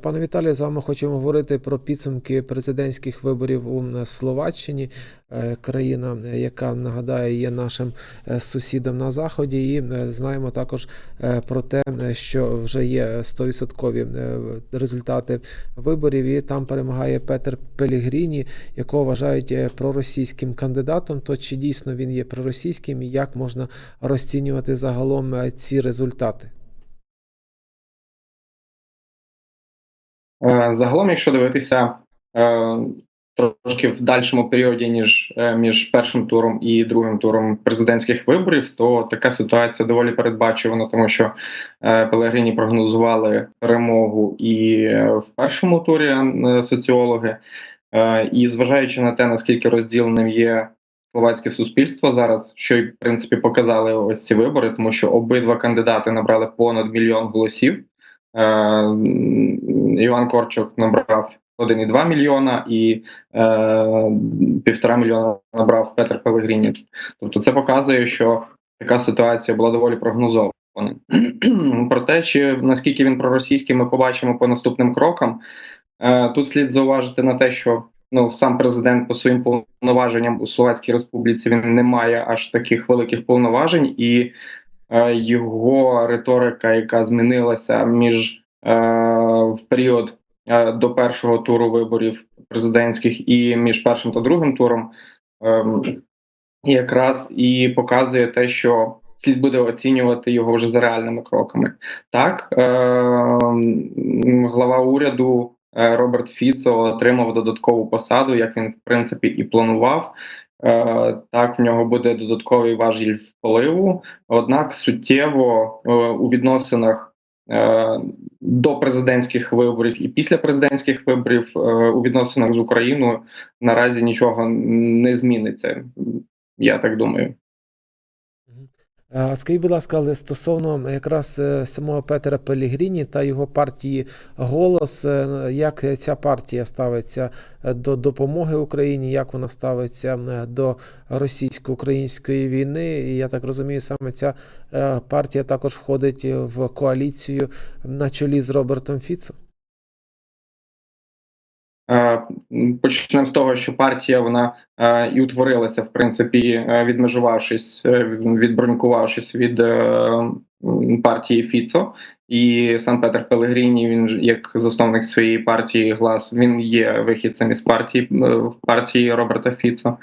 Пане Віталію, з вами хочемо говорити про підсумки президентських виборів у Словаччині, Е, країна, яка нагадаю є нашим е, сусідом на заході, і е, знаємо також про те, що вже є 100% е, результати виборів, і там перемагає Петер Пелігріні, якого вважають проросійським кандидатом. То чи дійсно він є проросійським, і як можна розцінювати загалом ці результати? Загалом, якщо дивитися е, трошки в дальшому періоді, ніж е, між першим туром і другим туром президентських виборів, то така ситуація доволі передбачувана, тому що е, Пелегрині прогнозували перемогу і е, в першому турі е, соціологи. Е, І зважаючи на те, наскільки розділеним є словацьке суспільство зараз, що й в принципі показали ось ці вибори, тому що обидва кандидати набрали понад мільйон голосів. Е, Іван Корчук набрав 1,2 мільйона і е, півтора мільйона набрав Петр Пелегріні. Тобто це показує, що така ситуація була доволі прогнозована. Про те, чи наскільки він проросійський, ми побачимо по наступним крокам. Е, Тут слід зауважити на те, що ну сам президент по своїм повноваженням у Словацькій Республіці він не має аж таких великих повноважень, і його риторика, яка змінилася між е, в період е, до першого туру виборів президентських і між першим та другим туром, ем, якраз і показує те, що слід буде оцінювати його вже за реальними кроками. Так, е, глава уряду е, Роберт Фіцо отримав додаткову посаду, як він в принципі і планував. Е, Так, в нього буде додатковий важіль впливу. Однак суттєво е, у відносинах е, до президентських виборів і після президентських виборів у відносинах з Україною наразі нічого не зміниться. Я так думаю. Скажіть, будь ласка, але стосовно якраз е, самого Петера Пелігріні та його партії Голос, е, як ця партія ставиться е, до допомоги Україні, як вона ставиться до російсько-української війни? І я так розумію, саме ця партія також входить в коаліцію на чолі з Робертом Фіцо. Почнемо з того, що партія вона е, і утворилася, в принципі, е, відмежувавшись, е, відбронькувавшись від партії Фіцо. І сам Петер Пелегріні, він як засновник своєї партії Глас, він є вихідцем із партії в партії Роберта Фіцо.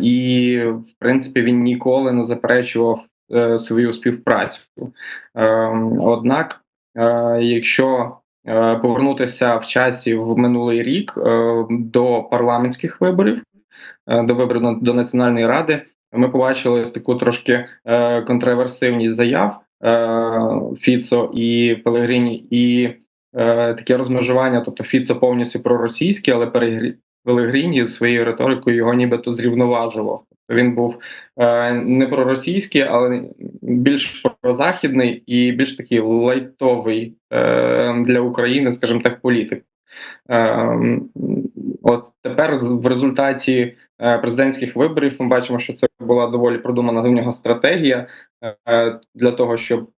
І в принципі він ніколи не заперечував свою співпрацю. Е, Однак, якщо повернутися в часі в минулий рік е, до парламентських виборів, е, до виборів до Національної ради, ми побачили таку трошки е, контроверсивність заяв е, Фіцо і Пелегріні, і е, таке розмежування. Тобто Фіцо повністю проросійський, але Пелегріні своєю риторикою його нібито зрівноважував. Він був е, не проросійський, але більш прозахідний і більш такий лайтовий е, для України, скажімо так, політик. Е, от тепер в результаті е, президентських виборів ми бачимо, що це була доволі продумана в нього стратегія для того, щоб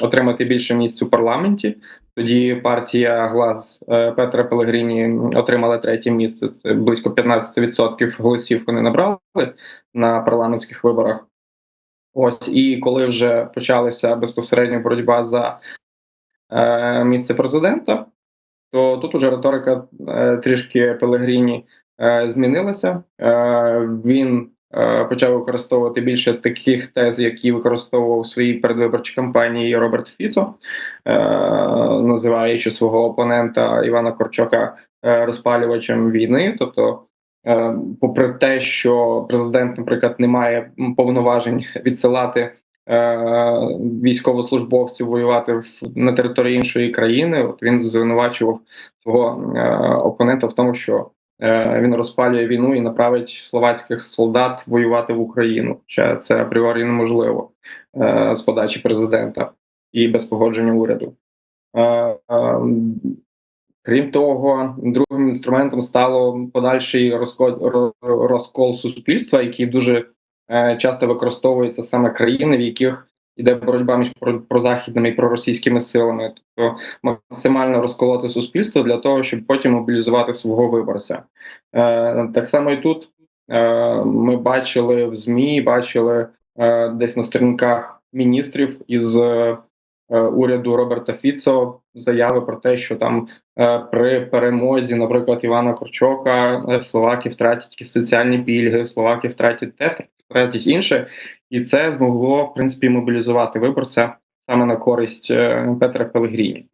отримати більше місць у парламенті. Тоді партія Глас е, Петра Пелегріні отримала третє місце. Це близько 15% голосів вони набрали на парламентських виборах. Ось і коли вже почалася безпосередньо боротьба за е, місце президента, то тут уже риторика е, трішки Пелегріні е, змінилася. Е, він почав використовувати більше таких тез, які використовував у своїй передвиборчій кампанії Роберт Фіцо, е, називаючи свого опонента Івана Корчока е, розпалювачем війни. Тобто, е, попри те, що президент, наприклад, не має повноважень відсилати е, військовослужбовців воювати в, на території іншої країни, от він звинувачував свого е, опонента в тому, що е, він розпалює війну і направить словацьких солдат воювати в Україну. Хоча це апріорі неможливо е, з подачі президента і без погодження уряду. Е, е, Крім того, другим інструментом стало подальший розкол, розкол суспільства, який дуже е, часто використовується саме країни, в яких іде боротьба між про- прозахідними і проросійськими силами, тобто максимально розколоти суспільство для того, щоб потім мобілізувати свого виборця. Е, так само і тут е, ми бачили в ЗМІ, бачили е, десь на сторінках міністрів із е, уряду Роберта Фіцо заяви про те, що там е, при перемозі, наприклад, Івана Корчока, е, словаки втратять соціальні пільги, словаки втратять те, втратять інше, і це змогло в принципі мобілізувати виборця саме на користь е, Петра Пелегріні.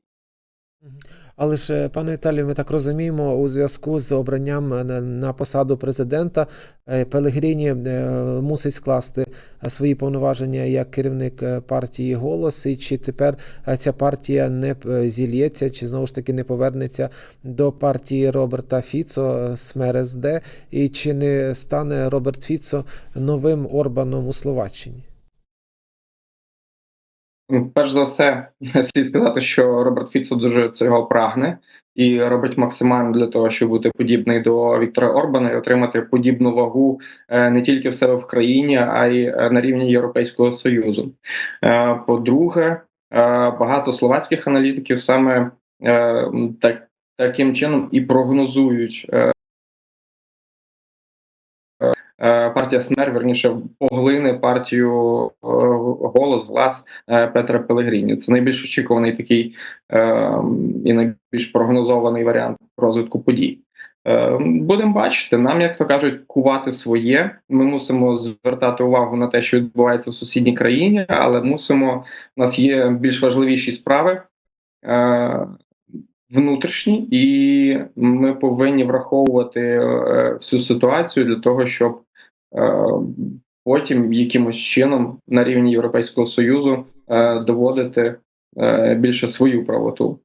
Але ж, е, пане Віталію, ми так розуміємо, у зв'язку з обранням на, посаду президента е, Пелегріні е, мусить скласти свої повноваження як керівник партії Голос. І чи тепер ця партія не зільється, чи знову ж таки не повернеться до партії Роберта Фіцо е, СМРСД, і чи не стане Роберт Фіцо новим Орбаном у Словаччині? Перш за все, слід сказати, що Роберт Фіцо дуже цього прагне і робить максимально для того, щоб бути подібний до Віктора Орбана і отримати подібну вагу е, не тільки в себе в країні, а й е, на рівні Європейського союзу. Е, По-друге, багато словацьких аналітиків саме так, таким чином і прогнозують. Е, Партія СМЕР, верніше, поглине партію е, голос, глас е, Петра Пелегріні. Це найбільш очікуваний такий і найбільш прогнозований варіант розвитку подій. Будемо бачити. Нам, як то кажуть, кувати своє. Ми мусимо звертати увагу на те, що відбувається в сусідній країні, але мусимо. У нас є більш важливіші справи. Внутрішні, і ми повинні враховувати всю ситуацію для того, щоб потім якимось чином на рівні Європейського союзу е, доводити е, більше свою правоту.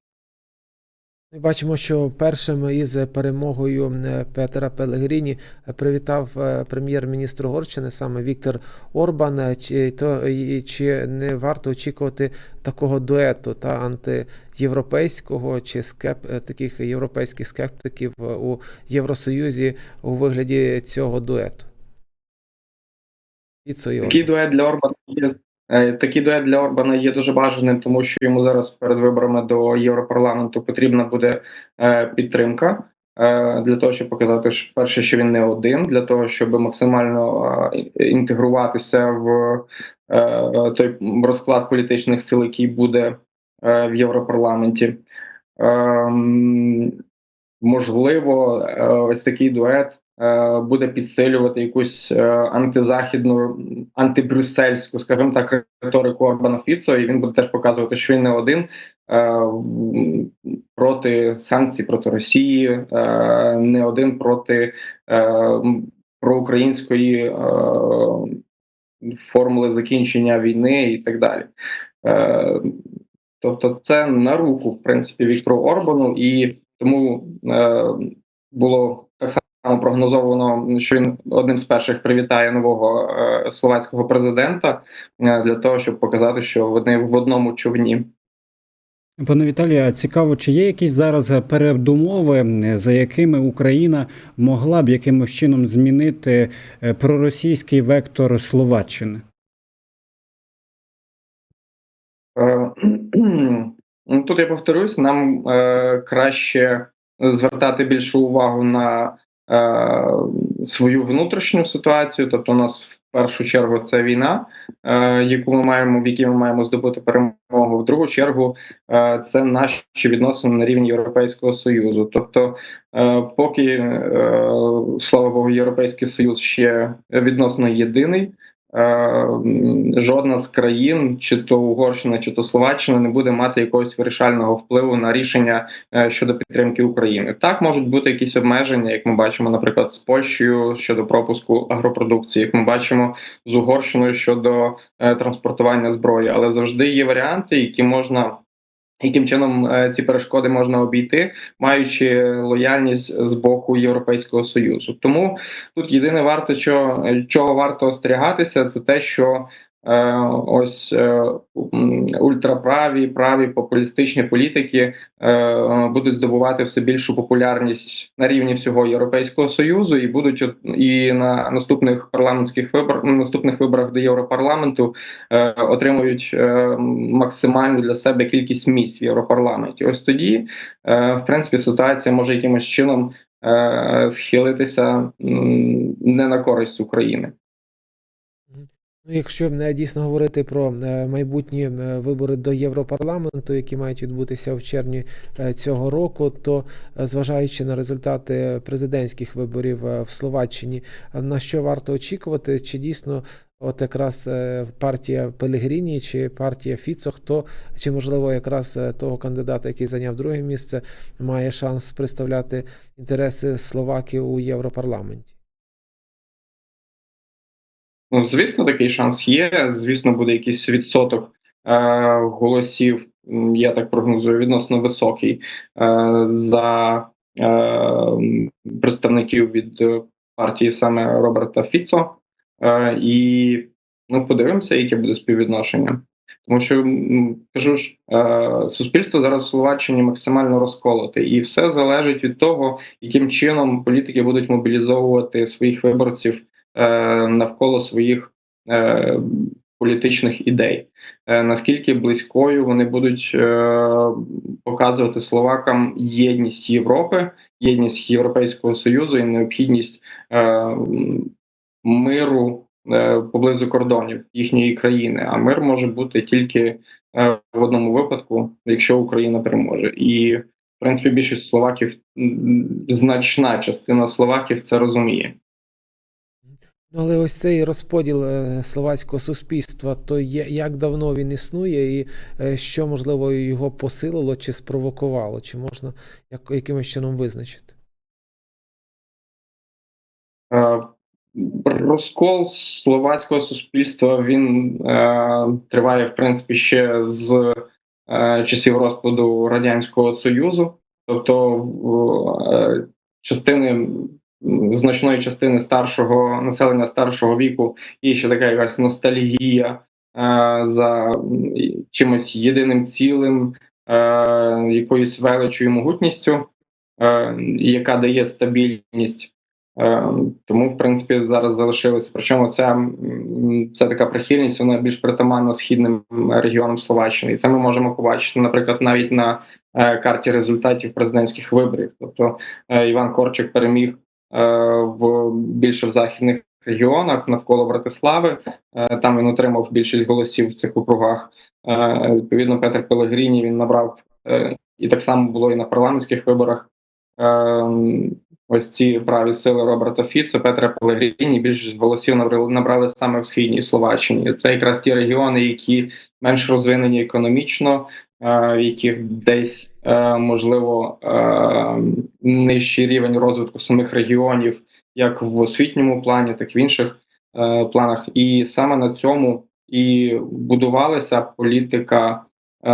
Ми бачимо, що першим із перемогою е, Петера Пелегріні привітав е, прем'єр-міністр Угорщини саме Віктор Орбан. Е, Чи то чи не варто очікувати такого дуету та антиєвропейського чи скеп е, таких європейських скептиків е, у Євросоюзі у вигляді цього дуету? І Такий Орбан. дует для Орбана є. е, Такий дует для Орбана є дуже бажаним, тому що йому зараз перед виборами до Європарламенту потрібна буде е, підтримка е, для того, щоб показати, що перше, що він не один, для того, щоб максимально інтегруватися в той розклад політичних сил, який буде в Європарламенті. Можливо, е, ось такий дует е, буде підсилювати якусь е, антизахідну, антибрюссельську, скажімо так, риторику Орбана Фіцо, і він буде теж показувати, що він не один проти санкцій проти Росії, не один проти проукраїнської формули закінчення війни і так далі. Тобто, це на руку, в принципі, Віктору Орбану, і тому е, було так само прогнозовано, що він одним з перших привітає нового е, словацького президента е, для того, щоб показати, що вони в одному човні. Пане Віталію, а цікаво, чи є якісь зараз передумови, за якими Україна могла б якимось чином змінити е, проросійський вектор Словаччини? Ну, Тут я повторюсь, нам е, краще звертати більшу увагу на е, свою внутрішню ситуацію. Тобто, у нас в першу чергу це війна, е, яку ми маємо, в якій ми маємо здобути перемогу. В другу чергу е, це наші відносини на рівні Європейського союзу. Тобто, е, поки е, слава Богу, Європейський Союз ще відносно єдиний. Е, жодна з країн, чи то Угорщина, чи то Словаччина, не буде мати якогось вирішального впливу на рішення е, щодо підтримки України. Так можуть бути якісь обмеження, як ми бачимо, наприклад, з Польщею щодо пропуску агропродукції, як ми бачимо з Угорщиною щодо е, транспортування зброї, але завжди є варіанти, які можна. Яким чином е, ці перешкоди можна обійти, маючи лояльність з боку Європейського союзу? Тому тут єдине варто, що чого варто остерігатися, це те, що ось е, ультраправі, праві популістичні політики е, будуть здобувати все більшу популярність на рівні всього Європейського союзу, і будуть і на наступних парламентських виборах, наступних виборах до Європарламенту е, отримують е, максимальну для себе кількість місць в Європарламенті. Ось тоді, е, в принципі, ситуація може якимось чином е, схилитися не на користь України. Ну, якщо е, дійсно говорити про е, майбутні е, вибори до Європарламенту, які мають відбутися в червні цього року, то зважаючи на результати президентських виборів в Словаччині, на що варто очікувати? Чи дійсно от якраз партія Пелегріні чи партія Фіцо, хто чи можливо якраз того кандидата, який зайняв друге місце, має шанс представляти інтереси Словаків у Європарламенті? Ну, звісно, такий шанс є. Звісно, буде якийсь відсоток е, голосів. Я так прогнозую, відносно високий е, за е, представників від е, партії саме Роберта Фіцо. Е, і ну, подивимося, яке буде співвідношення. Тому що кажу ж, е, суспільство зараз в Словаччині максимально розколоте, і все залежить від того, яким чином політики будуть мобілізовувати своїх виборців навколо своїх е, політичних ідей. Е, наскільки близькою вони будуть е, показувати словакам єдність Європи, єдність Європейського союзу і необхідність е, миру е, поблизу кордонів їхньої країни. А мир може бути тільки е, в одному випадку, якщо Україна переможе. І в принципі більшість словаків, значна частина словаків це розуміє. Ну, але ось цей розподіл е, словацького суспільства, то як давно він існує, і е, що можливо його посилило чи спровокувало, чи можна як, якимось чином визначити? Е, Розкол словацького суспільства він триває в принципі ще з часів розпаду радянського союзу, тобто частини значної частини старшого населення старшого віку є ще така якась ностальгія е, за чимось єдиним цілим, е, якоюсь величою і могутністю, е, яка дає стабільність. Тому, в принципі, зараз залишилося. Причому ця, ця така прихильність вона більш притаманна східним регіонам Словаччини. І це ми можемо побачити, наприклад, навіть на карті результатів президентських виборів. Тобто Іван Корчик переміг в більше в західних регіонах навколо Братислави. Е, Там він отримав більшість голосів в цих округах. Е, Відповідно, Петр Пелегріні він набрав е, і так само було і на парламентських виборах. Е, ось ці праві сили Роберта Фіцо, Петра Пелегріні більшість голосів набрали, саме в східній Словаччині. Це якраз ті регіони, які менш розвинені економічно, е, в яких десь е, можливо е, нижчий рівень розвитку самих регіонів, як в освітньому плані, так і в інших е, планах. І саме на цьому і будувалася політика е,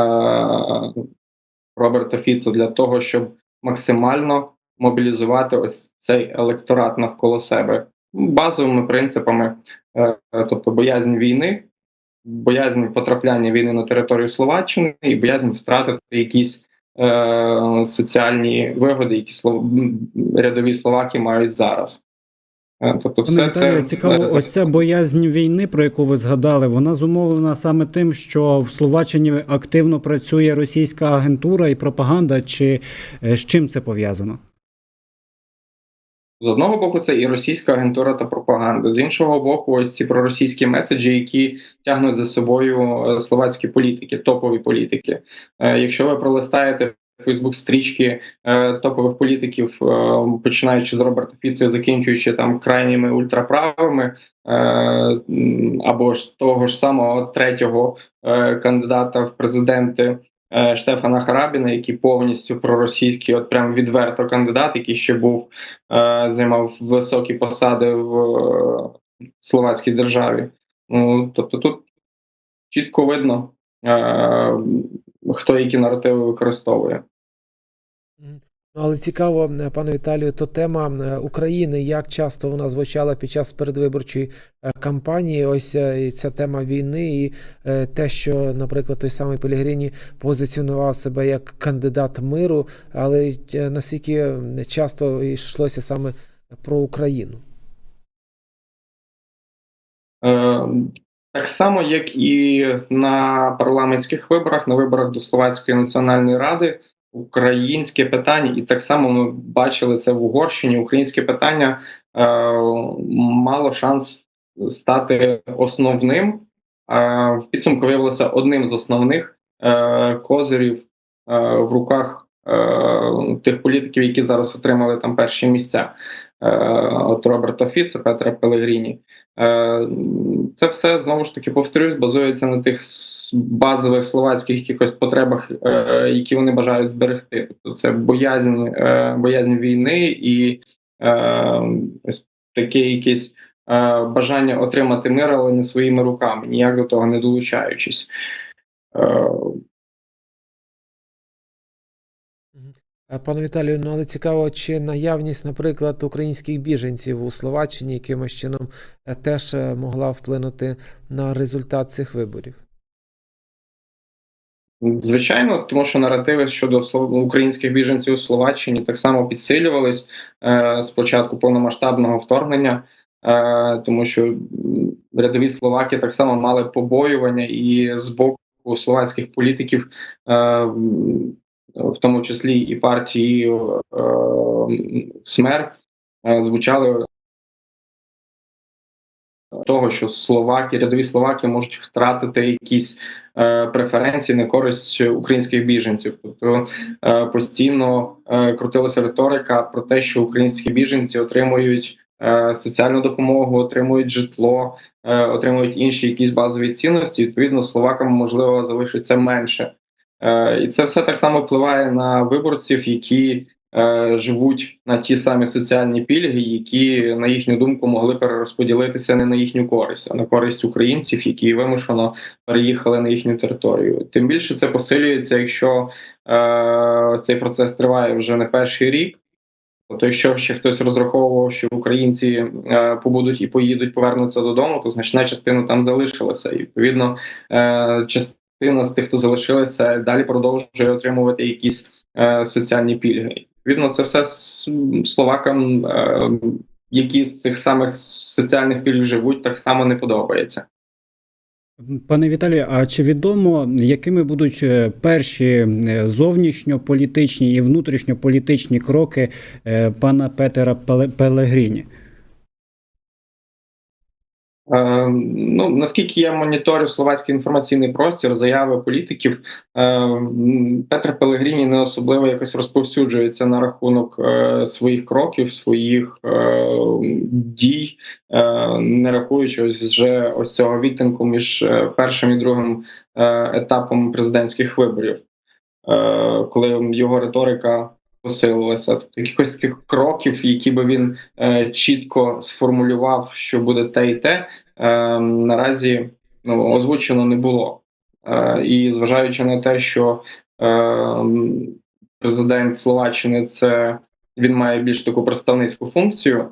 Роберта Фіцо для того, щоб максимально мобілізувати ось цей електорат навколо себе базовими принципами, е, тобто боязнь війни, боязнь потрапляння війни на територію Словаччини і боязнь втратити якісь е, соціальні вигоди, які слов... рядові словаки мають зараз. Е, Тобто, все Віталію, це цікаво, ось ця боязнь війни, про яку ви згадали, вона зумовлена саме тим, що в Словаччині активно працює російська агентура і пропаганда, чи е, з чим це пов'язано? З одного боку, це і російська агентура та пропаганда. З іншого боку, ось ці проросійські меседжі, які тягнуть за собою е, словацькі політики, топові політики. Е, Якщо ви пролистаєте Фейсбук стрічки е, топових політиків, починаючи з Роберта Фіцо, закінчуючи там крайніми ультраправими, або ж того ж самого третього кандидата в президенти. Е, Штефана Харабіна, який повністю проросійський, от прям відверто кандидат, який ще був е, займав високі посади в е, словацькій державі. Ну тобто тут чітко видно, хто які наративи використовує. Мгм. Але цікаво, е, пане Віталію, то тема е, України, як часто вона звучала під час передвиборчої е, кампанії. Ось ця тема війни, і те, що, наприклад, той самий Пелігрині позиціонував себе як кандидат миру, але наскільки часто йшлося саме про Україну. Так само, як і на парламентських виборах, на виборах до Словацької національної ради, українське питання, і так само ми бачили це в Угорщині. Українське питання е, мало шанс стати основним. Е, в підсумку виявилося одним з основних е, козирів е, в руках е, тих політиків, які зараз отримали там перші місця. Е, от Роберта Фіцо, Петра Пелегріні. Е, Це все знову ж таки повторюсь, базується на тих базових словацьких якихось потребах, е, які вони бажають зберегти. Тобто це боязнь, боязнь війни і ось таке якесь бажання отримати мир, але не своїми руками, ніяк до того не долучаючись. Пане Віталію, ну але цікаво, чи наявність, наприклад, українських біженців у Словаччині якимось чином е, теж е, могла вплинути на результат цих виборів. Звичайно, тому що наративи щодо українських біженців у Словаччині так само підсилювались е, з початку повномасштабного вторгнення, е, тому що рядові словаки так само мали побоювання і з боку словацьких політиків, е, в тому числі і партії е, СМЕР, е, звучали того, що словаки, рядові словаки можуть втратити якісь е, преференції на користь українських біженців. Тобто постійно крутилася риторика про те, що українські біженці отримують соціальну допомогу, отримують житло, отримують інші якісь базові цінності. Відповідно, словакам можливо залишиться менше. Е, і це все так само впливає на виборців, які е, живуть на ті самі соціальні пільги, які на їхню думку могли перерозподілитися не на їхню користь, а на користь українців, які вимушено переїхали на їхню територію. Тим більше це посилюється, якщо е, цей процес триває вже не перший рік. Тобто, якщо ще хтось розраховував, що українці е, побудуть і поїдуть, повернуться додому, то значна частина там залишилася. І відповідно, е, частина з тих, хто залишилися, далі продовжує отримувати якісь е, соціальні пільги. Відповідно, це все словакам, е, які з цих самих соціальних пільг живуть, так само не подобається. Пане Віталію, а чи відомо, якими будуть е, перші е, зовнішньополітичні і внутрішньополітичні кроки е, пана Петера Пеле- Пелегріні? Е, ну наскільки я моніторю словацький інформаційний простір, заяви політиків, е, Петр Пелегріні не особливо якось розповсюджується на рахунок е, своїх кроків, своїх е, дій, е, не рахуючи ось вже ось цього відтинку між е, першим і другим е, етапом президентських виборів, е, коли його риторика посилилася. Тобто якихось таких кроків, які би він е, чітко сформулював, що буде те і те, е, наразі ну, озвучено не було. Е, і зважаючи на те, що е, президент Словаччини це він має більш таку представницьку функцію,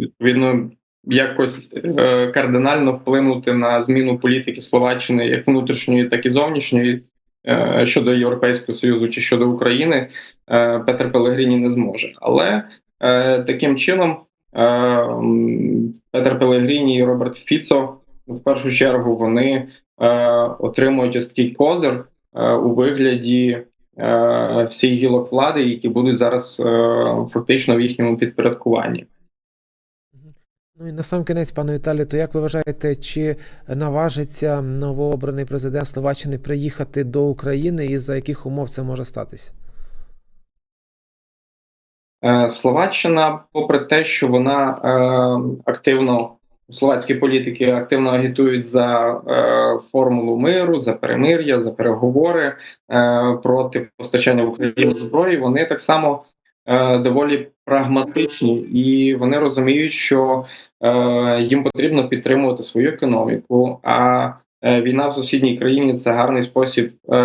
відповідно. Якось е, кардинально вплинути на зміну політики Словаччини як внутрішньої, так і зовнішньої щодо Європейського союзу чи щодо України, е, Петр Пелегріні не зможе. Але е, таким чином е, Петр Пелегріні і Роберт Фіцо в першу чергу вони е, отримують ось такий козир е, у вигляді е, всіх гілок влади, які будуть зараз е, фактично в їхньому підпорядкуванні. Ну і на сам кінець, пане Віталію, то як ви вважаєте, чи наважиться новообраний президент Словаччини приїхати до України і за яких умов це може статися? Е, Словаччина, попри те, що вона е, активно словацькі політики активно агітують за е, формулу миру, за перемир'я, за переговори е, проти постачання в зброї, вони так само е, доволі прагматичні і вони розуміють, що їм потрібно підтримувати свою економіку. А е, війна в сусідній країні це гарний спосіб е,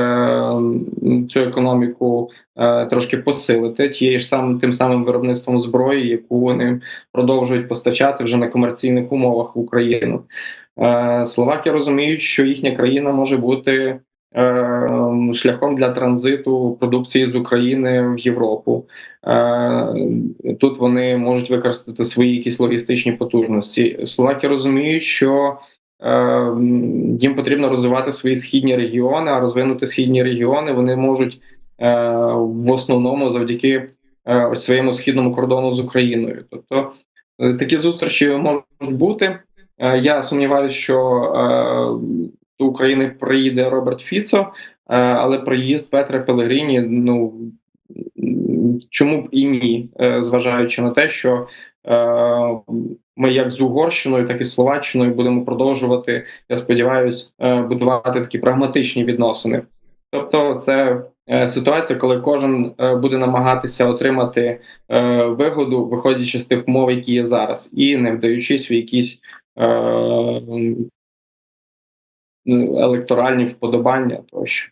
цю економіку е, трошки посилити тією ж самим тим самим виробництвом зброї, яку вони продовжують постачати вже на комерційних умовах в Україну. Е, Словаки розуміють, що їхня країна може бути е, шляхом для транзиту продукції з України в Європу. Е, Тут вони можуть використати свої якісь логістичні потужності. Словаки розуміють, що е, їм потрібно розвивати свої східні регіони, а розвинути східні регіони вони можуть е, в основному завдяки е, ось своєму східному кордону з Україною. Тобто е, такі зустрічі можуть бути. Е, Я сумніваюся, що е, до України приїде Роберт Фіцо, е, але приїзд Петра Пелегріні, ну чому б і ні, е, зважаючи на те, що е, ми як з Угорщиною, так і Словаччиною будемо продовжувати, я сподіваюся, е, будувати такі прагматичні відносини. Тобто, це ситуація, коли кожен буде намагатися отримати вигоду, виходячи з тих умов, які є зараз, і не вдаючись в якісь Ну, електоральні вподобання тощо.